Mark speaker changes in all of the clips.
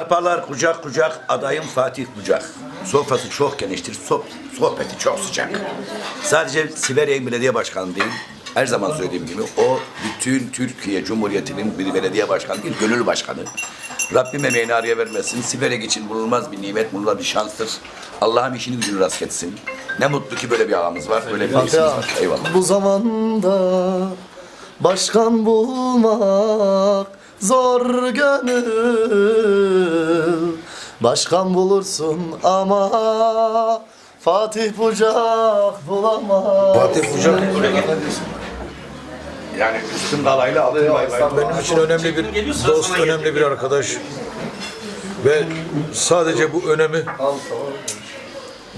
Speaker 1: Kapalar kucak kucak adayım Fatih Bucak. Sofrası çok geniştir, soh- sohbeti çok sıcak. Sadece Siveriye Belediye Başkanı değil, her zaman söylediğim gibi o bütün Türkiye Cumhuriyeti'nin bir belediye başkanı değil, gönül başkanı. Rabbim emeğini araya vermesin. Siverek için bulunmaz bir nimet, bulunmaz bir şanstır. Allah'ım işini gücünü rast etsin. Ne mutlu ki böyle bir ağamız var, böyle bir birisimiz var. Eyvallah.
Speaker 2: Bu zamanda başkan bulmak zor gönül Başkan bulursun ama Fatih Bucak bulamaz
Speaker 1: Fatih Bucak yani üstüm dalayla alıyor.
Speaker 3: Benim için önemli bir dost, önemli bir arkadaş. Ve sadece bu önemi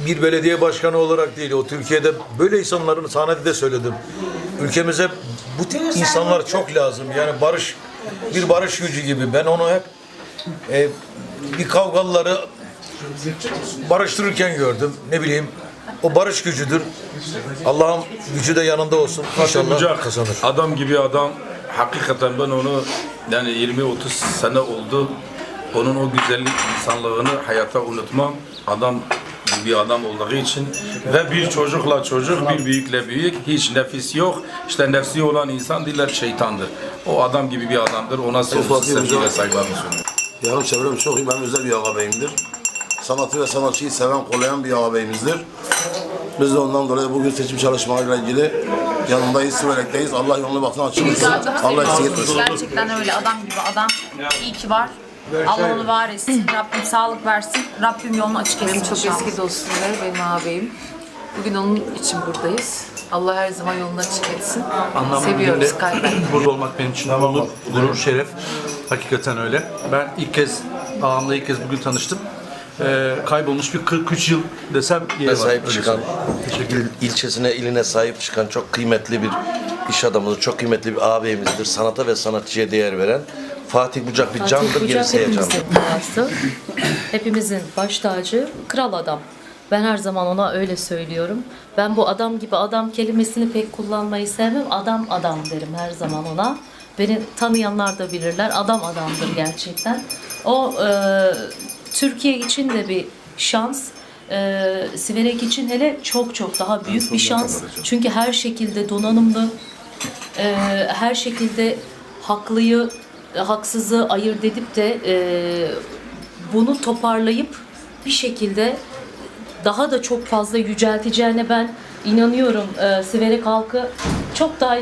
Speaker 3: bir belediye başkanı olarak değil, o Türkiye'de böyle insanların sahnede de söyledim. Ülkemize bu tip insanlar çok lazım. Yani barış, bir barış gücü gibi. Ben onu hep e, bir kavgaları barıştırırken gördüm. Ne bileyim, o barış gücüdür. Allah'ım gücü de yanında olsun. İnşallah
Speaker 4: Bucak
Speaker 3: kazanır.
Speaker 4: adam gibi adam. Hakikaten ben onu yani 20-30 sene oldu. Onun o güzellik insanlığını hayata unutmam. Adam gibi adam olduğu için ve bir çocukla çocuk, bir büyükle büyük hiç nefis yok. İşte nefsi olan insan diller şeytandır. O adam gibi bir adamdır. Ona sonsuz sevgi ve saygılarımı sunuyorum.
Speaker 5: Yani çevrem çok iyi. Ben özel bir ağabeyimdir. Sanatı ve sanatçıyı seven, kollayan bir ağabeyimizdir. Biz de ondan dolayı bugün seçim çalışmalarıyla ilgili yanındayız, Siverek'teyiz. Allah yolunu baksın açık etsin. Allah eksik etmesin.
Speaker 6: Gerçekten öyle adam gibi adam. İyi ki var. Allah onu var etsin. Rabbim sağlık versin. Rabbim yolunu açık etsin.
Speaker 7: Benim çok
Speaker 6: inşallah.
Speaker 7: eski dostumdur, benim ağabeyim. Bugün onun için buradayız. Allah her zaman yolunu açık etsin.
Speaker 8: Anlamlı
Speaker 7: Seviyoruz kalben.
Speaker 8: Burada olmak benim için onur, gurur, şeref. Hakikaten öyle. Ben ilk kez, ağamla ilk kez bugün tanıştım. Ee, kaybolmuş bir 43 yıl desem yeri var.
Speaker 2: sahip
Speaker 8: Öyle
Speaker 2: çıkan,
Speaker 8: söyleyeyim.
Speaker 2: il- ilçesine, iline sahip çıkan çok kıymetli bir iş adamıdır, çok kıymetli bir ağabeyimizdir. Sanata ve sanatçıya değer veren Fatih Bucak bir
Speaker 9: Fatih
Speaker 2: candır,
Speaker 9: Bucak
Speaker 2: gerisi heyecandır.
Speaker 9: hepimizin duası. Hepimizin baş tacı, kral adam. Ben her zaman ona öyle söylüyorum. Ben bu adam gibi adam kelimesini pek kullanmayı sevmem. Adam adam derim her zaman ona. Beni tanıyanlar da bilirler. Adam adamdır gerçekten. O e, Türkiye için de bir şans. E, Siverek için hele çok çok daha büyük bir şans. Çünkü her şekilde donanımlı, e, her şekilde haklıyı haksızı ayırt edip de e, bunu toparlayıp bir şekilde daha da çok fazla yücelteceğine ben inanıyorum. E, Siverek halkı çok daha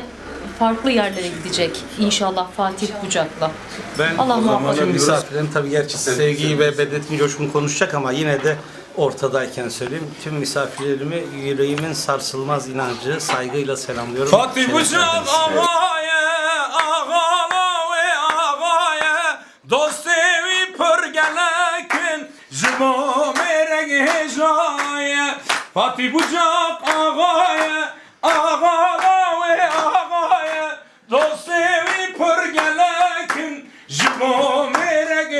Speaker 9: farklı yerlere gidecek inşallah Fatih Bucak'la.
Speaker 10: Ben
Speaker 9: Allah muhafaza
Speaker 10: tüm
Speaker 9: etsin.
Speaker 10: misafirlerin tabii gerçi sevgiyi ve bedetin coşkun konuşacak ama yine de ortadayken söyleyeyim. Tüm misafirlerimi yüreğimin sarsılmaz inancı saygıyla selamlıyorum.
Speaker 4: Fatih Bucak
Speaker 10: verdiniz.
Speaker 4: hecaya Fatih Bucak ağaya Ağala ve ağaya Dost evi pır gelekin Jibo merek